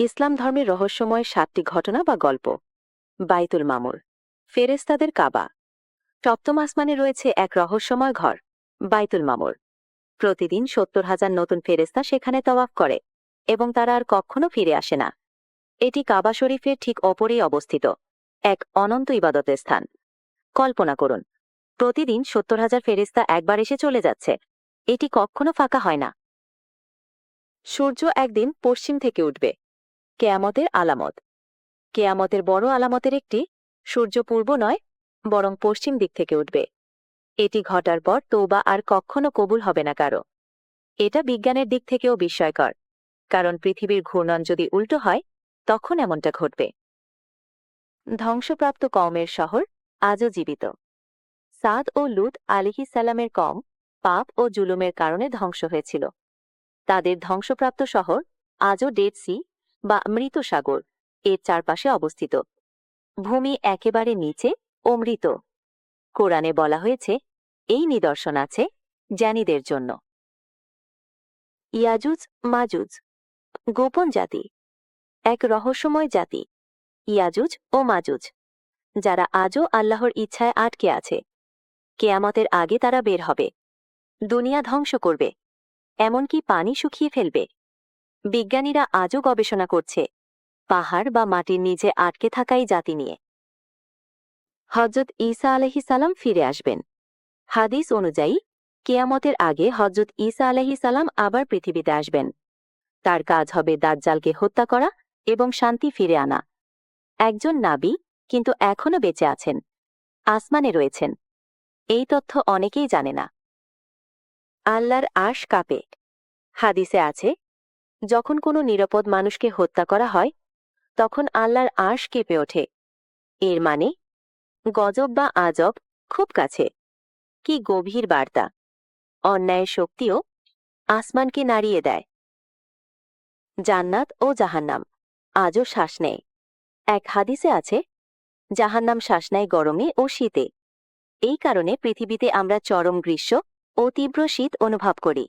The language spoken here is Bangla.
ইসলাম ধর্মের রহস্যময় সাতটি ঘটনা বা গল্প। বাইতুল মামুর ফেরেস্তাদের কাবা। সপ্তম আসমানে রয়েছে এক রহস্যময় ঘর, বাইতুল মামুর। প্রতিদিন সত্তর হাজার নতুন ফেরেস্তা সেখানে তওয়াফ করে এবং তারা আর কখনো ফিরে আসে না। এটি কাবা শরীফের ঠিক অপরেই অবস্থিত, এক অনন্ত ইবাদতের স্থান। কল্পনা করুন, প্রতিদিন সত্তর হাজার ফেরেস্তা একবার এসে চলে যাচ্ছে, এটি কখনো ফাঁকা হয় না। সূর্য একদিন পশ্চিম থেকে উঠবে কেয়ামতের আলামত। কেয়ামতের বড় আলামতের একটি সূর্য পূর্ব নয়, বরং পশ্চিম দিক থেকে উঠবে। এটি ঘটার পর তৌবা আর কখনো কবুল হবে না কারও। এটা বিজ্ঞানের দিক থেকেও বিস্ময়কর, কারণ পৃথিবীর ঘূর্ণন যদি উল্টো হয়, তখন এমনটা ঘটবে। ধ্বংসপ্রাপ্ত কওমের শহর আজও জীবিত। সাদ ও লুত আলিহি সালামের কম পাপ ও জুলুমের কারণে ধ্বংস হয়েছিল। তাদের ধ্বংসপ্রাপ্ত শহর আজও ডেড সি বা মৃত সাগর, এর চারপাশে অবস্থিত। ভূমি একেবারে নিচে ও মৃত। কোরআনে বলা হয়েছে, এই নিদর্শন আছে জ্ঞানীদের জন্য। ইয়াজুজ, মাজুজ। গোপন জাতি। এক রহস্যময় জাতি, ইয়াজুজ ও মাজুজ, যারা আজও আল্লাহর ইচ্ছায় আটকে আছে। কেয়ামতের আগে তারা বের হবে। দুনিয়া ধ্বংস করবে। এমনকি পানি শুকিয়ে ফেলবে। বিজ্ঞানীরা আজও গবেষণা করছে, পাহাড় বা মাটির নিচে আটকে থাকাই জাতি নিয়ে। হজরত ঈসা সালাম ফিরে আসবেন। হাদিস অনুযায়ী, কেয়ামতের আগে হজরত ঈসা সালাম আবার পৃথিবীতে আসবেন। তার কাজ হবে দাজ্জালকে হত্যা করা এবং শান্তি ফিরে আনা। একজন নাবি কিন্তু এখনও বেঁচে আছেন, আসমানে রয়েছেন। এই তথ্য অনেকেই জানে না। আল্লাহর আশ কাপে। হাদিসে আছে যখন কোনো নিরাপদ মানুষকে হত্যা করা হয়, তখন আল্লাহর আশ কেঁপে ওঠে। এর মানে গজব বা আজব খুব কাছে। কি গভীর বার্তা। অন্যায়ের শক্তিও আসমানকে নাড়িয়ে দেয়। জান্নাত ও জাহান্নাম আজও শ্বাস নেয়। এক হাদিসে আছে, জাহান্নাম শ্বাস নেয় গরমে ও শীতে। এই কারণে পৃথিবীতে আমরা চরম গ্রীষ্ম ও তীব্র শীত অনুভব করি।